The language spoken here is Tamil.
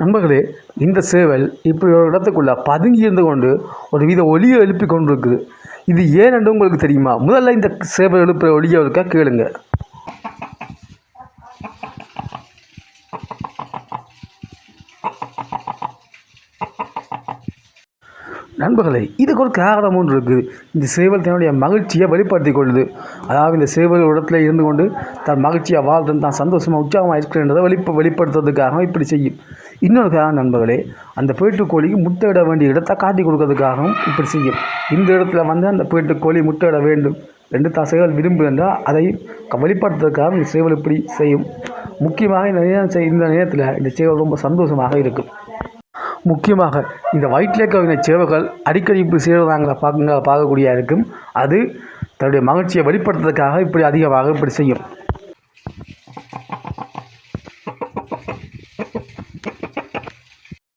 நண்பர்களே இந்த சேவல் இப்படி ஒரு இடத்துக்குள்ளே பதுங்கி இருந்து கொண்டு ஒரு வித ஒலியை எழுப்பி கொண்டு இருக்குது இது ஏன் என்று உங்களுக்கு தெரியுமா? முதல்ல இந்த சேவல் எழுப்புகிற ஒலியை இருக்கா கேளுங்க. நண்பர்களே இதுக்கு ஒரு காரணம் ஒன்று இருக்குது இந்த சேவல் தன்னுடைய மகிழ்ச்சியை வெளிப்படுத்தி கொள்ளுது. அதாவது இந்த சேவல் இடத்துல இருந்து கொண்டு தன் மகிழ்ச்சியாக வாழ்றது தான் சந்தோஷமாக உற்சாகமாக இருக்கிறன்றதை வெளிப்ப வெளிப்படுத்துறதுக்காக இப்படி செய்யும். இன்னொரு காரணம் நண்பர்களே அந்த பேட்டுக்கோழிக்கு முட்டை இட வேண்டிய இடத்தை காட்டி கொடுக்கறதுக்காகவும் இப்படி செய்யும். இந்த இடத்துல வந்து அந்த பேட்டுக்கோழி முட்டை இட வேண்டும். ரெண்டு தசைகள் விரும்புகின்றால் அதை வெளிப்படுத்துறதுக்காக இந்த சேவல் இப்படி செய்யும். முக்கியமாக இந்த நேரம் இந்த நேரத்தில் இந்த சேவல் ரொம்ப சந்தோஷமாக இருக்கும். முக்கியமாக இந்த வயிற்றிலே கவின சேவல்கள் அடிக்கடி இப்படி செய்வதாங்கள பார்க்க பார்க்கக்கூடிய இருக்கும். அது தன்னுடைய மகிழ்ச்சியை வெளிப்படுத்துறதுக்காக இப்படி அதிகமாக இப்படி செய்யும்.